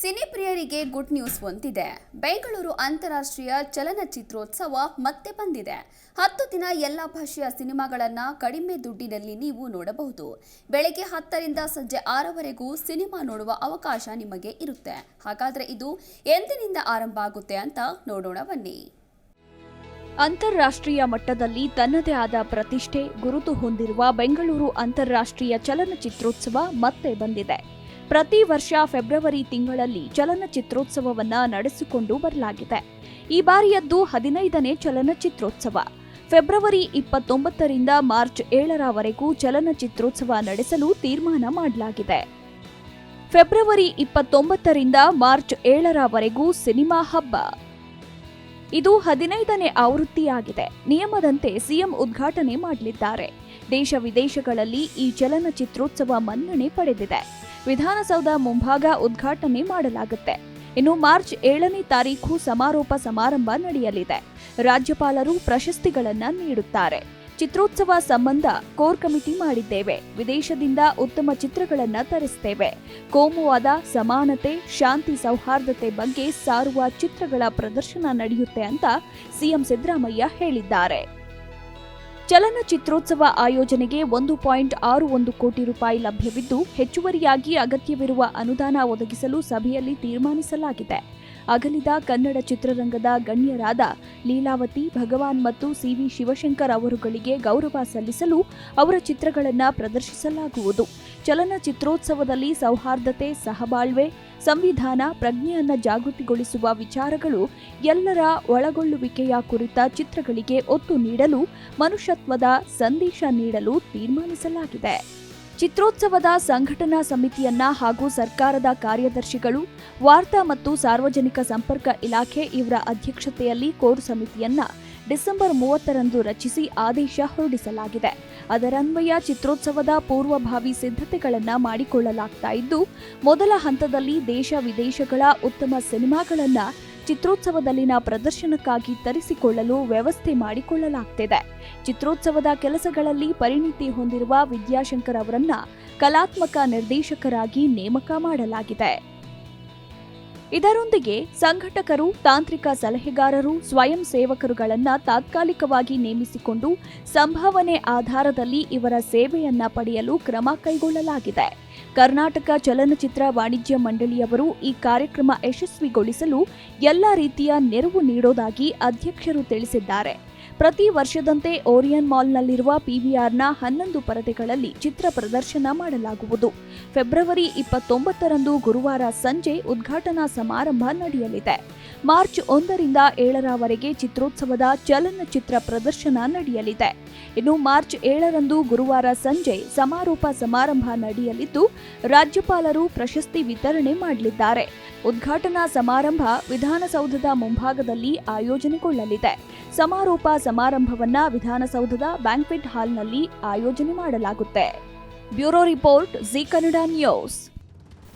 Cine ಪ್ರಿಯರಿಗೆ good news ಒಂದಿದೆ. ಬೆಂಗಳೂರು ಅಂತಾರಾಷ್ಟ್ರೀಯ ಚಲನಚಿತ್ರೋತ್ಸವ ಮತ್ತೆ ಬಂದಿದೆ. ಹತ್ತು ದಿನ ಎಲ್ಲ ಭಾಷೆಯ ಸಿನಿಮಾಗಳನ್ನು ಕಡಿಮೆ ದುಡ್ಡಿನಲ್ಲಿ ನೀವು ನೋಡಬಹುದು. ಬೆಳಗ್ಗೆ ಹತ್ತರಿಂದ ಸಂಜೆ ಆರವರೆಗೂ ಸಿನಿಮಾ ನೋಡುವ ಅವಕಾಶ ನಿಮಗೆ ಇರುತ್ತೆ. ಹಾಗಾದರೆ ಇದು ಎಂದಿನಿಂದ ಆರಂಭ ಆಗುತ್ತೆ ಅಂತ ನೋಡೋಣ ಬನ್ನಿ. ಅಂತಾರಾಷ್ಟ್ರೀಯ ಮಟ್ಟದಲ್ಲಿ ತನ್ನದೇ ಆದ ಪ್ರತಿಷ್ಠೆ ಗುರುತು ಹೊಂದಿರುವ ಬೆಂಗಳೂರು ಅಂತಾರಾಷ್ಟ್ರೀಯ ಚಲನಚಿತ್ರೋತ್ಸವ ಮತ್ತೆ ಬಂದಿದೆ. ಪ್ರತಿ ವರ್ಷ ಫೆಬ್ರವರಿ ತಿಂಗಳಲ್ಲಿ ಚಲನಚಿತ್ರೋತ್ಸವವನ್ನ ನಡೆಸಿಕೊಂಡು ಬರಲಾಗಿದೆ. ಈ ಬಾರಿಯದ್ದು ಹದಿನೈದನೇ ಚಲನಚಿತ್ರೋತ್ಸವ. ಫೆಬ್ರವರಿ ಇಪ್ಪತ್ತೊಂಬತ್ತರಿಂದ ಮಾರ್ಚ್ ಏಳರವರೆಗೂ ಚಲನಚಿತ್ರೋತ್ಸವ ನಡೆಸಲು ತೀರ್ಮಾನ ಮಾಡಲಾಗಿದೆ. ಫೆಬ್ರವರಿ ಇಪ್ಪತ್ತೊಂಬತ್ತರಿಂದ ಮಾರ್ಚ್ ಏಳರವರೆಗೂ ಸಿನಿಮಾ ಹಬ್ಬ. ಇದು ಹದಿನೈದನೇ ಆವೃತ್ತಿಯಾಗಿದೆ. ನಿಯಮದಂತೆ ಸಿಎಂ ಉದ್ಘಾಟನೆ ಮಾಡಲಿದ್ದಾರೆ. ದೇಶ ವಿದೇಶಗಳಲ್ಲಿ ಈ ಚಲನಚಿತ್ರೋತ್ಸವ ಮನ್ನಣೆ ಪಡೆದಿದೆ. ವಿಧಾನಸೌಧ ಮುಂಭಾಗ ಉದ್ಘಾಟನೆ ಮಾಡಲಾಗುತ್ತೆ. ಇನ್ನು ಮಾರ್ಚ್ ಏಳನೇ ತಾರೀಖು ಸಮಾರೋಪ ಸಮಾರಂಭ ನಡೆಯಲಿದೆ. ರಾಜ್ಯಪಾಲರು ಪ್ರಶಸ್ತಿಗಳನ್ನು ನೀಡುತ್ತಾರೆ. ಚಿತ್ರೋತ್ಸವ ಸಂಬಂಧ ಕೋರ್ ಕಮಿಟಿ ಮಾಡಿದ್ದೇವೆ. ವಿದೇಶದಿಂದ ಉತ್ತಮ ಚಿತ್ರಗಳನ್ನು ತರಿಸ್ತೇವೆ. ಕೋಮುವಾದ, ಸಮಾನತೆ, ಶಾಂತಿ, ಸೌಹಾರ್ದತೆ ಬಗ್ಗೆ ಸಾರುವ ಚಿತ್ರಗಳ ಪ್ರದರ್ಶನ ನಡೆಯುತ್ತೆ ಅಂತ ಸಿಎಂ ಸಿದ್ದರಾಮಯ್ಯ ಹೇಳಿದ್ದಾರೆ. ಚಲನಚಿತ್ರೋತ್ಸವ ಆಯೋಜನೆಗೆ ಒಂದು ಪಾಯಿಂಟ್ ಆರು ಒಂದು ಕೋಟಿ ರೂಪಾಯಿ ಲಭ್ಯವಿದ್ದು ಹೆಚ್ಚುವರಿಯಾಗಿ ಅಗತ್ಯವಿರುವ ಅನುದಾನ ಒದಗಿಸಲು ಸಭೆಯಲ್ಲಿ ತೀರ್ಮಾನಿಸಲಾಗಿದೆ. ಅಗಲಿದ ಕನ್ನಡ ಚಿತ್ರರಂಗದ ಗಣ್ಯರಾದ ಲೀಲಾವತಿ, ಭಗವಾನ್ ಮತ್ತು ಸಿವಿ ಶಿವಶಂಕರ್ ಅವರುಗಳಿಗೆ ಗೌರವ ಸಲ್ಲಿಸಲು ಅವರ ಚಿತ್ರಗಳನ್ನು ಪ್ರದರ್ಶಿಸಲಾಗುವುದು. ಚಲನಚಿತ್ರೋತ್ಸವದಲ್ಲಿ ಸೌಹಾರ್ದತೆ, ಸಹಬಾಳ್ವೆ ಸಂವಿಧಾನ ಪ್ರಜ್ಞೆಯನ್ನು ಜಾಗೃತಿಗೊಳಿಸುವ ವಿಚಾರಗಳು ಎಲ್ಲರ ಒಳಗೊಳ್ಳುವಿಕೆಯ ಕುರಿತ ಚಿತ್ರಗಳಿಗೆ ಒತ್ತು ನೀಡಲು, ಮನುಷ್ಯತ್ವದ ಸಂದೇಶ ನೀಡಲು ತೀರ್ಮಾನಿಸಲಾಗಿದೆ. ಚಿತ್ರೋತ್ಸವದ ಸಂಘಟನಾ ಸಮಿತಿಯನ್ನ ಹಾಗೂ ಸರ್ಕಾರದ ಕಾರ್ಯದರ್ಶಿಗಳು, ವಾರ್ತಾ ಮತ್ತು ಸಾರ್ವಜನಿಕ ಸಂಪರ್ಕ ಇಲಾಖೆ ಇವರ ಅಧ್ಯಕ್ಷತೆಯಲ್ಲಿ ಕೋರ್ ಸಮಿತಿಯನ್ನ ಡಿಸೆಂಬರ್ ಮೂವತ್ತರಂದು ರಚಿಸಿ ಆದೇಶ ಹೊರಡಿಸಲಾಗಿದೆ. ಅದರನ್ವಯ ಚಿತ್ರೋತ್ಸವದ ಪೂರ್ವಭಾವಿ ಸಿದ್ಧತೆಗಳನ್ನು ಮಾಡಿಕೊಳ್ಳಲಾಗ್ತಾ ಇದ್ದು, ಮೊದಲ ಹಂತದಲ್ಲಿ ದೇಶ ವಿದೇಶಗಳ ಉತ್ತಮ ಸಿನಿಮಾಗಳನ್ನು ಚಿತ್ರೋತ್ಸವದಲ್ಲಿನ ಪ್ರದರ್ಶನಕ್ಕಾಗಿ ತರಿಸಿಕೊಳ್ಳಲು ವ್ಯವಸ್ಥೆ ಮಾಡಿಕೊಳ್ಳಲಾಗ್ತಿದೆ. ಚಿತ್ರೋತ್ಸವದ ಕೆಲಸಗಳಲ್ಲಿ ಪರಿಣಿತಿ ಹೊಂದಿರುವ ವಿದ್ಯಾಶಂಕರ್ ಅವರನ್ನ ಕಲಾತ್ಮಕ ನಿರ್ದೇಶಕರಾಗಿ ನೇಮಕ ಮಾಡಲಾಗಿದೆ. ಇದರೊಂದಿಗೆ ಸಂಘಟಕರು, ತಾಂತ್ರಿಕ ಸಲಹೆಗಾರರು, ಸ್ವಯಂ ಸೇವಕರುಗಳನ್ನು ತಾತ್ಕಾಲಿಕವಾಗಿ ನೇಮಿಸಿಕೊಂಡು ಸಂಭಾವನೆ ಆಧಾರದಲ್ಲಿ ಇವರ ಸೇವೆಯನ್ನ ಪಡೆಯಲು ಕ್ರಮ ಕೈಗೊಳ್ಳಲಾಗಿದೆ. ಕರ್ನಾಟಕ ಚಲನಚಿತ್ರ ವಾಣಿಜ್ಯ ಮಂಡಳಿಯವರು ಈ ಕಾರ್ಯಕ್ರಮ ಯಶಸ್ವಿಗೊಳಿಸಲು ಎಲ್ಲ ರೀತಿಯ ನೆರವು ನೀಡೋದಾಗಿ ಅಧ್ಯಕ್ಷರು ತಿಳಿಸಿದ್ದಾರೆ. ಪ್ರತಿ ವರ್ಷದಂತೆ ಓರಿಯನ್ ಮಾಲ್ನಲ್ಲಿರುವ ಪಿವಿಆರ್ನ ಹನ್ನೊಂದು ಪರದೆಗಳಲ್ಲಿ ಚಿತ್ರ ಪ್ರದರ್ಶನ ಮಾಡಲಾಗುವುದು. ಫೆಬ್ರವರಿ ಇಪ್ಪತ್ತೊಂಬತ್ತರಂದು ಗುರುವಾರ ಸಂಜೆ ಉದ್ಘಾಟನಾ ಸಮಾರಂಭ ನಡೆಯಲಿದೆ. ಮಾರ್ಚ್ ಒಂದರಿಂದ ಏಳರವರೆಗೆ ಚಿತ್ರೋತ್ಸವದ ಚಲನಚಿತ್ರ ಪ್ರದರ್ಶನ ನಡೆಯಲಿದೆ. ಇನ್ನು ಮಾರ್ಚ್ ಏಳರಂದು ಗುರುವಾರ ಸಂಜೆ ಸಮಾರೋಪ ಸಮಾರಂಭ ನಡೆಯಲಿದ್ದು, ರಾಜ್ಯಪಾಲರು ಪ್ರಶಸ್ತಿ ವಿತರಣೆ ಮಾಡಲಿದ್ದಾರೆ. ಉದ್ಘಾಟನಾ ಸಮಾರಂಭ ವಿಧಾನಸೌಧದ ಮುಂಭಾಗದಲ್ಲಿ ಆಯೋಜನೆಗೊಳ್ಳಲಿದೆ. ಸಮಾರೋಪ ಸಮಾರಂಭವನ್ನ ವಿಧಾನಸೌಧದ ಬ್ಯಾಂಕ್ವೆಟ್ ಹಾಲ್ನಲ್ಲಿ ಆಯೋಜನೆ ಮಾಡಲಾಗುತ್ತೆ. Bureau report Zee Kannada news.